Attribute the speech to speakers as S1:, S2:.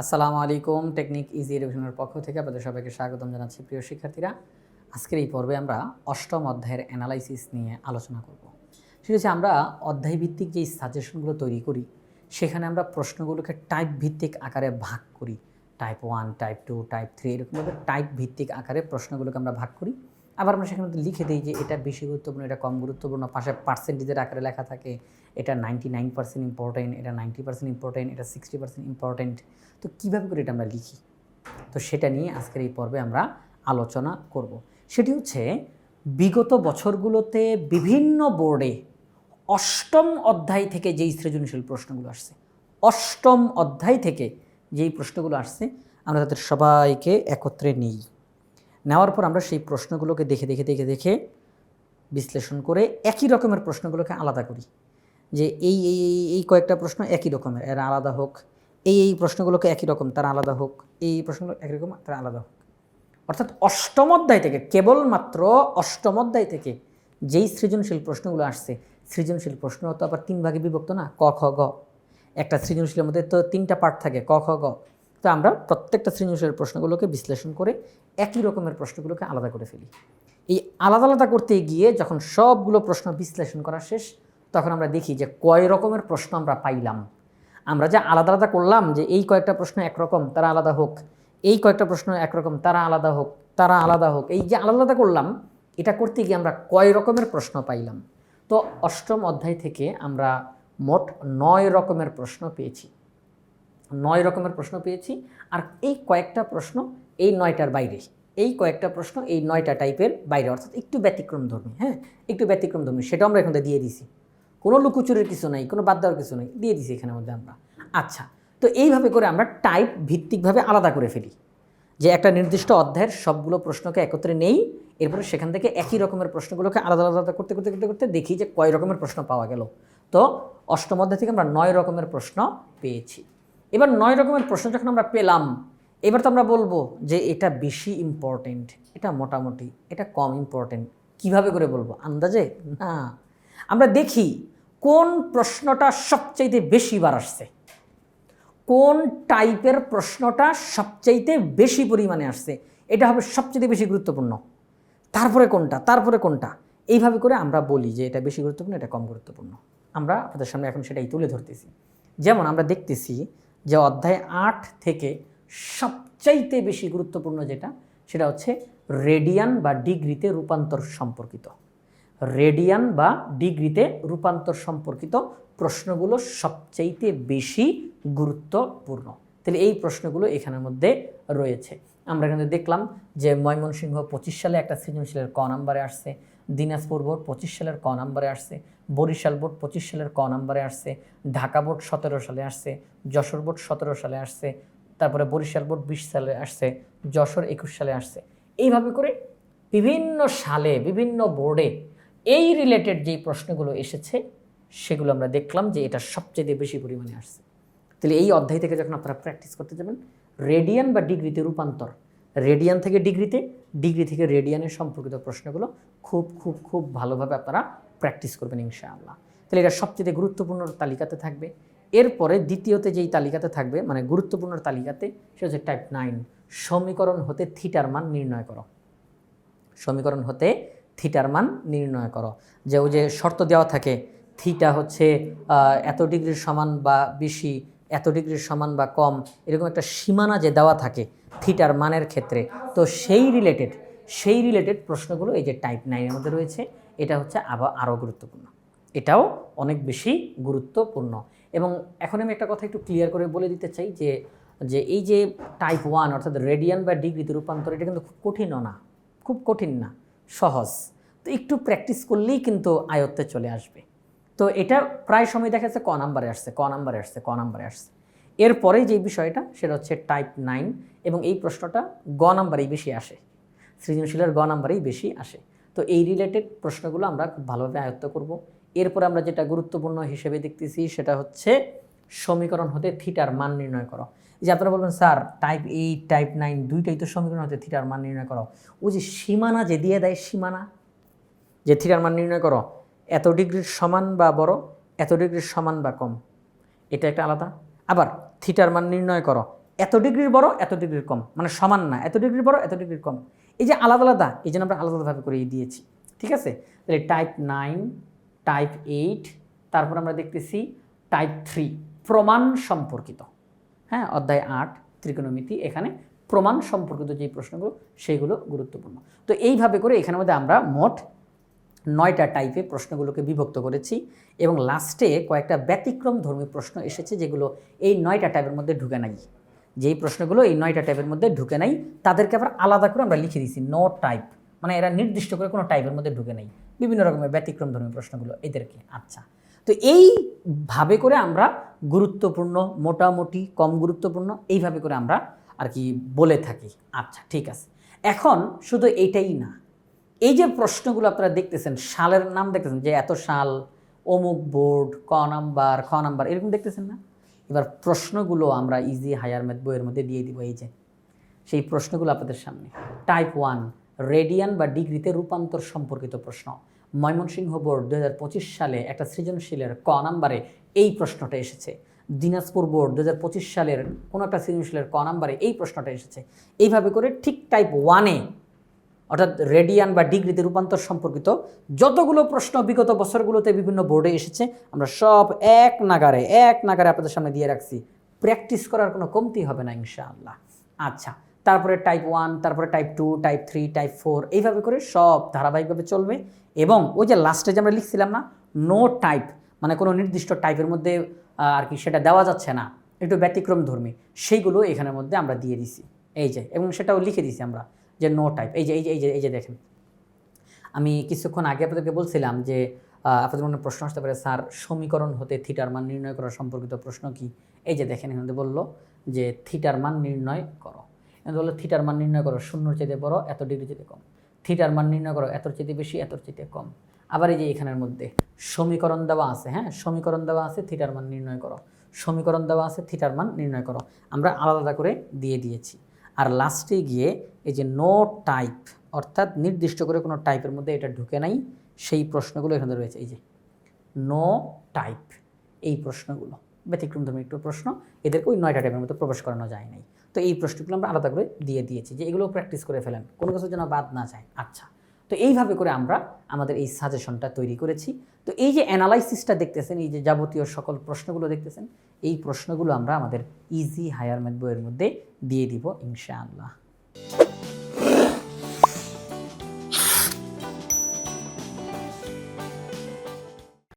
S1: আসসালামু আলাইকুম, technique easy এডুকেশনের পক্ষ থেকে আপনাদের সবাইকে স্বাগতম জানাচ্ছি প্রিয় শিক্ষার্থীরা। আজকের এই পর্বে আমরা অষ্টম অধ্যায়ের অ্যানালাইসিস নিয়ে আলোচনা করব। সেটা হচ্ছে আমরা অধ্যায় ভিত্তিক যে সাজেশনগুলো তৈরি করি, সেখানে আমরা প্রশ্নগুলোকে টাইপ ভিত্তিক আকারে ভাগ করি। Type one type two type three এরকমভাবে টাইপ ভিত্তিক আকারে প্রশ্নগুলোকে আমরা ভাগ করি। আবার আমরা সেখানে লিখে দিই যে এটা বেশি গুরুত্বপূর্ণ, এটা কম গুরুত্বপূর্ণ, পাশে পার্সেন্টেজের আকারে লেখা থাকে, এটা নাইনটি নাইন পার্সেন্ট ইম্পর্টেন্ট এটা নাইনটি পার্সেন্ট ইম্পর্টেন্ট এটা সিক্সটি পার্সেন্ট ইম্পর্টেন্ট তো কীভাবে করে এটা আমরা লিখি? তো সেটা নিয়ে আজকের এই পর্বে আমরা আলোচনা করব। সেটি হচ্ছে বিগত বছরগুলোতে বিভিন্ন বোর্ডে অষ্টম অধ্যায় থেকে যেই সৃজনশীল প্রশ্নগুলো আসছে, অষ্টম অধ্যায় থেকে যেই প্রশ্নগুলো আসছে, আমরা তাদের সবাইকে একত্রে নিই। নেওয়ার পর আমরা সেই প্রশ্নগুলোকে দেখে দেখে দেখে দেখে বিশ্লেষণ করে একই রকমের প্রশ্নগুলোকে আলাদা করি। যে এই এই এই কয়েকটা প্রশ্ন একই রকমের, এরা আলাদা হোক। এই এই প্রশ্নগুলোকে একই রকম, তারা আলাদা হোক। এই প্রশ্নগুলো একই রকম, তারা আলাদা হোক। অর্থাৎ অষ্টম অধ্যায় থেকে, কেবলমাত্র অষ্টম অধ্যায় থেকে যেই সৃজনশীল প্রশ্নগুলো আসছে, সৃজনশীল প্রশ্ন তো আবার তিন ভাগে বিভক্ত না, ক, খ, গ। একটা সৃজনশীলের মধ্যে তো তিনটা পার্ট থাকে, ক, খ, গ। তো আমরা প্রত্যেকটা সৃজনশীল প্রশ্নগুলোকে বিশ্লেষণ করে একই রকমের প্রশ্নগুলোকে আলাদা করে ফেলি। এই আলাদা আলাদা করতে গিয়ে যখন সবগুলো প্রশ্ন বিশ্লেষণ করা শেষ, তখন আমরা দেখি যে কয় রকমের প্রশ্ন আমরা পাইলাম। আমরা যে আলাদা আলাদা করলাম যে এই কয়েকটা প্রশ্ন একরকম, তারা আলাদা হোক। এই কয়েকটা প্রশ্ন একরকম, তারা আলাদা হোক, তারা আলাদা হোক। এই যে আলাদা আলাদা করলাম, এটা করতে গিয়ে আমরা কয় রকমের প্রশ্ন পাইলাম? তো অষ্টম অধ্যায় থেকে আমরা মোট নয় রকমের প্রশ্ন পেয়েছি। নয় রকমের প্রশ্ন পেয়েছি। আর এই কয়েকটা প্রশ্ন এই নয়টার বাইরে। এই কয়েকটা প্রশ্ন এই নয়টা টাইপের বাইরে। অর্থাৎ একটু ব্যতিক্রম ধর্মী হ্যাঁ? একটু ব্যতিক্রম ধর্মী। সেটা আমরা এখানে দিয়ে দিছি কোনো লুকুচুরের কিছু নাই, কোনো বাদ দেওয়ার কিছু নাই। দিয়ে দিছি এখানের মধ্যে আমরা। আচ্ছা তো এইভাবে করে আমরা টাইপ ভিত্তিকভাবে আলাদা করে ফেলি। যে একটা নির্দিষ্ট অধ্যায়ের সবগুলো প্রশ্নকে একত্রে নেই, এরপরে সেখান থেকে একই রকমের প্রশ্নগুলোকে আলাদা আলাদা করতে করতে করতে করতে দেখি যে কয় রকমের প্রশ্ন পাওয়া গেল। তো অষ্টম অধ্যায় থেকে আমরা নয় রকমের প্রশ্ন পেয়েছি। এবার নয় রকমের প্রশ্ন যখন আমরা পেলাম, এবার তো আমরা বলব যে এটা বেশি ইম্পর্টেন্ট এটা মোটামুটি, এটা কম ইম্পর্টেন্ট কীভাবে করে বলব? আন্দাজে? না। আমরা দেখি কোন প্রশ্নটা সবচাইতে বেশি বার আসছে। কোন টাইপের প্রশ্নটা সবচাইতে বেশি পরিমাণে আসছে? এটা হবে সবচেয়ে বেশি গুরুত্বপূর্ণ। তারপরে কোনটা? তারপরে কোনটা? এইভাবে করে আমরা বলি যে এটা বেশি গুরুত্বপূর্ণ, এটা কম গুরুত্বপূর্ণ। আমরা আপনাদের সামনে এখন সেটাই তুলে ধরতেছি। যেমন আমরা দেখতেছি যে অধ্যায় আট থেকে সবচাইতে বেশি গুরুত্বপূর্ণ যেটা, সেটা হচ্ছে রেডিয়ান বা ডিগ্রিতে রূপান্তর সম্পর্কিত। রেডিয়ান বা ডিগ্রিতে রূপান্তর সম্পর্কিত প্রশ্নগুলো সবচাইতে বেশি গুরুত্বপূর্ণ। তাহলে এই প্রশ্নগুলো এখানের মধ্যে রয়েছে। আমরা এখানে দেখলাম যে ময়মনসিংহ পঁচিশ সালে একটা সৃজনশীলের ক নাম্বারে আসছে দিনাজপুর বোর্ড পঁচিশ সালের ক নাম্বারে আসছে, বরিশাল বোর্ড পঁচিশ সালের ক নাম্বারে আসছে, ঢাকা বোর্ড সতেরো সালে আসছে, যশোর বোর্ড সতেরো সালে আসছে, তারপরে বরিশাল বোর্ড বিশ সালে আসছে, যশোর একুশ সালে আসছে। এইভাবে করে বিভিন্ন সালে, বিভিন্ন বোর্ডে এই রিলেটেড যেই প্রশ্নগুলো এসেছে, সেগুলো আমরা দেখলাম যে এটা সবচেয়ে বেশি পরিমাণে আসছে। তাহলে এই অধ্যায় থেকে যখন আপনারা প্র্যাকটিস করতে যাবেন রেডিয়ান বা ডিগ্রিতে রূপান্তর রেডিয়ান থেকে ডিগ্রিতে ডিগ্রি থেকে রেডিয়ানের সম্পর্কিত প্রশ্নগুলো খুব খুব খুব ভালোভাবে আপনারা প্র্যাকটিস করবেন ইনশাআল্লাহ। তাহলে এটা সবচেয়ে গুরুত্বপূর্ণ তালিকাতে থাকবে। এরপরে দ্বিতীয়তে যেই তালিকাতে থাকবে মানে গুরুত্বপূর্ণ তালিকাতে, সেটা হচ্ছে টাইপ নাইন সমীকরণ হতে থিটার মান নির্ণয় করো। সমীকরণ হতে থিটার মান নির্ণয় করো। যে ওই যে শর্ত দেওয়া থাকে থিটা হচ্ছে এত ডিগ্রির সমান বা বেশি, এত ডিগ্রির সমান বা কম, এরকম একটা সীমানা যে দেওয়া থাকে থিটার মানের ক্ষেত্রে। তো সেই রিলেটেড সেই রিলেটেড প্রশ্নগুলো এই যে টাইপ নাইনের মধ্যে রয়েছে, এটা হচ্ছে আবার আরও গুরুত্বপূর্ণ। এটাও অনেক বেশি গুরুত্বপূর্ণ। এবং এখন আমি একটা কথা একটু ক্লিয়ার করে বলে দিতে চাই যে যে এই যে টাইপ ওয়ান অর্থাৎ রেডিয়ান বা ডিগ্রিতে রূপান্তর, এটা কিন্তু খুব কঠিনও না। খুব কঠিন না। সহজ। তো একটু প্র্যাকটিস করলেই কিন্তু আয়ত্তে চলে আসবে। তো এটা প্রায় সময় দেখা যাচ্ছে ক নাম্বারে আসছে, ক নাম্বারে আসছে, ক নাম্বারে আসছে। এরপরে যে বিষয়টা, সেটা হচ্ছে টাইপ নাইন এবং এই প্রশ্নটা গ নাম্বারেই বেশি আসে। সৃজনশীলের গ নাম্বারেই বেশি আসে। তো এই রিলেটেড প্রশ্নগুলো আমরা খুব ভালোভাবে আয়ত্ত করব। এরপর আমরা যেটা গুরুত্বপূর্ণ হিসেবে দেখতেছি সেটা হচ্ছে সমীকরণ হতে থিটার মান নির্ণয় করো। যে আপনারা বলবেন, sir type eight type nine দুইটাই তো সমীকরণ হতে থিটার মান নির্ণয় করো। ওই যে সীমানা যে দিয়ে দেয় সীমানা, যে থিটার মান নির্ণয় করো, এত ডিগ্রির সমান বা বড়, এত ডিগ্রির সমান বা কম, এটা একটা আলাদা। আবার থিটার মান নির্ণয় করো এত ডিগ্রির বড়, এত ডিগ্রির কম। মানে সমান না, এত ডিগ্রির বড়, এত ডিগ্রির কম। এই যে আলাদা আলাদা, এই জন্য আমরা আলাদা আলাদাভাবে করে দিয়েছি। ঠিক আছে? তাহলে টাইপ নাইন টাইপ এইট তারপর আমরা দেখতেছি টাইপ থ্রি প্রমাণ সম্পর্কিত। হ্যাঁ? অধ্যায় আট, ত্রিকোণমিতি, এখানে প্রমাণ সম্পর্কিত যে প্রশ্নগুলো, সেইগুলো গুরুত্বপূর্ণ। তো এইভাবে করে এখানের মধ্যে আমরা মোট নয়টা টাইপে প্রশ্নগুলোকে বিভক্ত করেছি এবং লাস্টে কয়েকটা ব্যতিক্রম ধর্মী প্রশ্ন এসেছে যেগুলো এই নয়টা টাইপের মধ্যে ঢুকে নাই। যেই প্রশ্নগুলো এই নয়টা টাইপের মধ্যে ঢুকে নাই, তাদেরকে আবার আলাদা করে আমরা লিখে দিয়েছি নো টাইপ মানে এরা নির্দিষ্ট করে কোনো টাইপের মধ্যে ঢুকে নাই। বিভিন্ন রকমের ব্যতিক্রম ধর্মী প্রশ্নগুলো এদেরকে। আচ্ছা তো এইভাবে করে আমরা গুরুত্বপূর্ণ, মোটামুটি কম গুরুত্বপূর্ণ, এইভাবে করে আমরা আর কি বলে থাকি। আচ্ছা ঠিক আছে। এখন শুধু এইটাই না, এই যে প্রশ্নগুলো আপনারা দেখতেছেন, সালের নাম দেখতেছেন, যে এত সাল, অমুক বোর্ড, ক নাম্বার, খ নাম্বার, এরকম দেখতেছেন না? এবার প্রশ্নগুলো আমরা ইজি হায়ার ম্যাথ বইয়ের মধ্যে দিয়ে দিব এই যে। সেই প্রশ্নগুলো আপনাদের সামনে। টাইপ ওয়ান রেডিয়ান বা ডিগ্রিতে রূপান্তর সম্পর্কিত প্রশ্ন। ময়মনসিংহ বোর্ড দু হাজার পঁচিশ সালে একটা সৃজনশীলের ক নাম্বারে এই প্রশ্নটা এসেছে। দিনাজপুর বোর্ড দু হাজার পঁচিশ সালের কোনো একটা সৃজনশীলের ক নাম্বারে এই প্রশ্নটা এসেছে। এইভাবে করে ঠিক টাইপ ওয়ানে অর্থাৎ রেডিয়ান বা ডিগ্রিতে রূপান্তর সম্পর্কিত যতগুলো প্রশ্ন বিগত বছরগুলোতে বিভিন্ন বোর্ডে এসেছে, আমরা সব এক নাগারে এক নাগারে আপনাদের সামনে দিয়ে রাখছি। প্র্যাকটিস করার কোনো কমতি হবে না, ইনশাআল্লাহ। আচ্ছা তারপরে টাইপ ওয়ান, তারপরে type two, type three, type four, এইভাবে করে সব ধারাবাহিকভাবে চলবে এবং ওই যে লাস্টে যে আমরা লিখছিলাম না, নো টাইপ মানে কোনো নির্দিষ্ট টাইপের মধ্যে আর কি সেটা দেওয়া যাচ্ছে না, একটু ব্যতিক্রম ধর্মী সেইগুলো এখানের মধ্যে আমরা দিয়ে দিছি। এই যে, এবং সেটাও লিখে দিছি আমরা। যে নো টাইপ এই যে এই যে এই যে এই যে দেখেন। আমি কিছুক্ষণ আগে আপনাদেরকে বলছিলাম যে আপনাদের মনে প্রশ্ন আসতে পারে, স্যার, সমীকরণ হতে থিটার মান নির্ণয় করা সম্পর্কিত প্রশ্ন কি? এই যে দেখেন, এখানে বলল যে থিটার মান নির্ণয় করো। এখানে বলল থিটার মান নির্ণয় করো, শূন্যর চেয়ে বড়, এত ডিগ্রি চেয়ে কম। থিটার মান নির্ণয় করো, এতর চেয়ে বেশি, এতর চেয়ে কম। আবার এই যে এখানের মধ্যে, সমীকরণ দেওয়া আছে হ্যাঁ? সমীকরণ দেওয়া আছে থিটার মান নির্ণয় করো। সমীকরণ দেওয়া আছে থিটার মান নির্ণয় করো। আমরা আলাদা করে দিয়ে দিয়েছি। আর লাস্টে গিয়ে এই যে নো টাইপ অর্থাৎ নির্দিষ্ট করে কোনো টাইপের মধ্যে এটা ঢুকে নাই, সেই প্রশ্নগুলো এখানে রয়েছে। এই যে নো টাইপ এই প্রশ্নগুলো ব্যতিক্রম ধর্মী একটু প্রশ্ন, এদেরকে ওই নয়টা টাইপের মধ্যে প্রবেশ করানো যায় নাই। তো এই প্রশ্নগুলো আমরা আলাদা করে দিয়ে দিয়েছি যে এগুলো প্র্যাকটিস করে ফেলেন, কোনো কিছু যেন বাদ না যায়। আচ্ছা তো এইভাবে করে আমরা আমাদের এই সাজেশনটা তৈরি করেছি। তো এই যে অ্যানালাইসিসটা দেখতেছেন, এই যে যাবতীয় সকল প্রশ্নগুলো দেখতেছেন, এই প্রশ্নগুলো আমরা আমাদের ইজি হায়ার ম্যাথ বইয়ের মধ্যে দিয়ে দিব, ইনশাআল্লাহ।